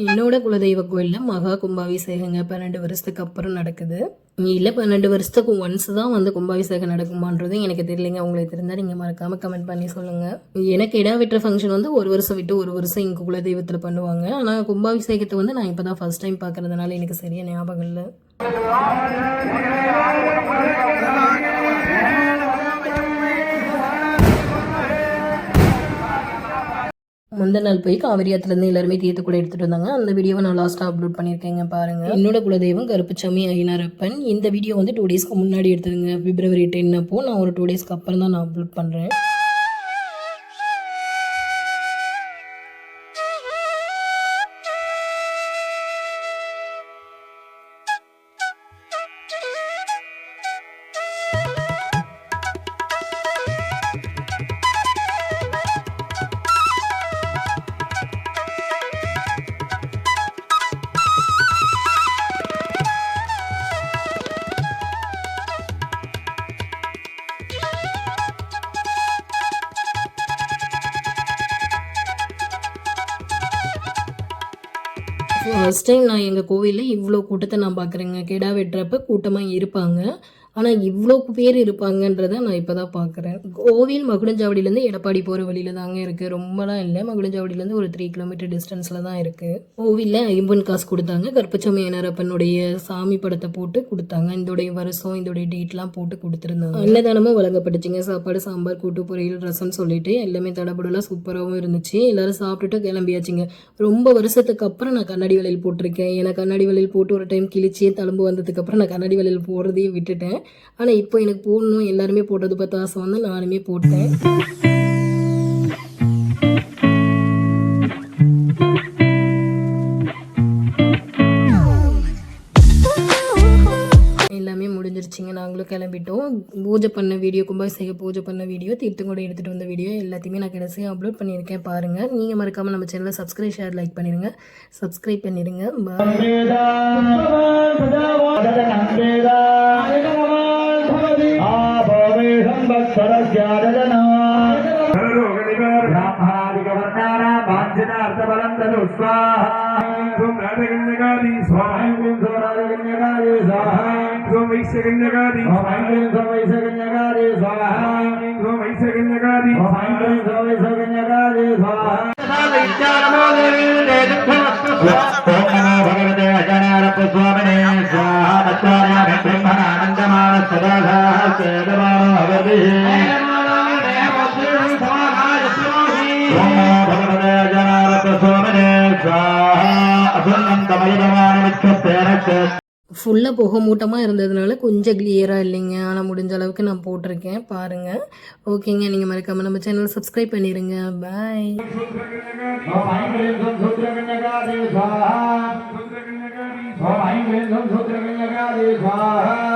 என்னோட குலதெய்வ கோயிலில் மகா கும்பாபிஷேகங்க பன்னெண்டு வருஷத்துக்கு அப்புறம் நடக்குது. இல்லை பன்னெண்டு வருஷத்துக்கு ஒன்ஸ் தான் வந்து கும்பாபிஷேகம் நடக்குமான்றது எனக்கு தெரியலைங்க. உங்களுக்கு தெரிஞ்சால் நீங்கள் மறக்காமல் கமெண்ட் பண்ணி சொல்லுங்கள் எனக்கு இடம் விட்டுற ஃபங்க்ஷன் வந்து ஒரு வருஷம் விட்டு ஒரு வருஷம் எங்கள் குலதெய்வத்தில் பண்ணுவாங்க. ஆனால் கும்பாபிஷேகத்தை வந்து நான் இப்போ தான் ஃபஸ்ட் டைம் பார்க்குறதுனால எனக்கு சரியாக ஞாபகம் இல்லை. முந்த நாள் போய் காவிரியாத்துலேருந்து எல்லாருமே தீர்த்து கூட எடுத்துகிட்டு வந்தாங்க. அந்த வீடியோவை நான் லாஸ்ட்டாக அப்லோட் பண்ணியிருக்கேங்க பாருங்கள் என்னோட குலதெய்வம் கருப்புச்சாமி ஐநாரப்பன் இந்த வீடியோ வந்து டூ டேஸ்க்கு முன்னாடி எடுத்ததுங்க. பிப்ரவரி டென் அப்போ நான் ஒரு டூ டேஸ்க்கு அப்புறம் தான் நான் அப்லோட் பண்ணுறேன் ஃபஸ்ட் டைம் நான் எங்கள் கோவிலில் இவ்வளோ கூட்டத்தை நான் பார்க்குறேங்க கெடா வெட்டுறப்ப கூட்டமாக இருப்பாங்க. ஆனால் இவ்வளோ பேர் இருப்பாங்கன்றதை நான் இப்போ தான் பார்க்குறேன் கோவில் மகுடஞ்சாவடியிலேருந்து எடப்பாடி போகிற வழியில் தாங்க இருக்குது ரொம்பலாம் இல்லை. மகுடஞ்சாவடியிலேருந்து ஒரு த்ரீ கிலோமீட்டர் டிஸ்டன்ஸில் தான் இருக்குது கோவிலில் ஐம்பன் காசு கொடுத்தாங்க. கற்பச்சாமி ஐயனாரப்பனுடைய சாமி படத்தை போட்டு கொடுத்தாங்க. இதோடைய வருஷம் இதோடைய டேட்லாம் போட்டு கொடுத்துருந்தாங்க. அன்னதானமும் வழங்கப்பட்டுச்சுங்க. சாப்பாடு சாம்பார் கூட்டு பொரியல் ரசம் சொல்லிட்டு எல்லாமே தடபடலாம் சூப்பராகவும் இருந்துச்சு. எல்லாரும் சாப்பிட்டுட்டு கிளம்பியாச்சுங்க. ரொம்ப வருஷத்துக்கு அப்புறம் நான் கண்ணாடி வளையல் போட்டிருக்கேன். ஏன்னா கண்ணாடி வலையில் போட்டு ஒரு டைம் கிழிச்சே தழும்பு வந்ததுக்கப்புறம் நான் கண்ணாடி வலையில் போடுறதையே விட்டுட்டேன். ஆனால் இப்போ எனக்கு போடணும். எல்லாருமே போட்டது பார்த்து ஆசை வந்து நானுமே போட்டேன். வந்துருச்சுங்க நாங்களும் கிளம்பிட்டோம். பூஜை பண்ண வீடியோ கும்பாபிஷேக பூஜை பண்ண வீடியோ தீர்த்தங்கூட எடுத்துகிட்டு வந்த வீடியோ எல்லாத்தையுமே நான் கடைசியாக அப்லோட் பண்ணியிருக்கேன். பாருங்கள் நீங்கள் மறக்காமல் நம்ம சேனலை சப்ஸ்கிரைப் ஷேர் லைக் பண்ணிடுங்க சப்ஸ்கிரைப் பண்ணிடுங்க ब्रह्मादिकवर्णानामाञ्जनार्थबलं तनु स्वाहा వైశగన్యగారి సాయంత్రం సవైశగన్యగారి స్వాహ. వైశగన్యగారి సాయంత్రం సవైశగన్యగారి స్వాహ స్వామినే స్వాహ. మచ్చార్యామి బ్రహ్మణానందమాన సదాసాహ సేదమానో హవర్తి స్వామినే స్వాహ. అసున్నంతమయమానమిత్యేన ஃபுல்லாக புகை மூட்டமாக இருந்ததுனால கொஞ்சம் கிளியராக இல்லைங்க. ஆனால் முடிஞ்ச அளவுக்கு நான் போட்டிருக்கேன். பாருங்கள் ஓகேங்க. நீங்கள் மறக்காமல் நம்ம சேனல் சப்ஸ்கிரைப் பண்ணிடுங்க பாய் ఓం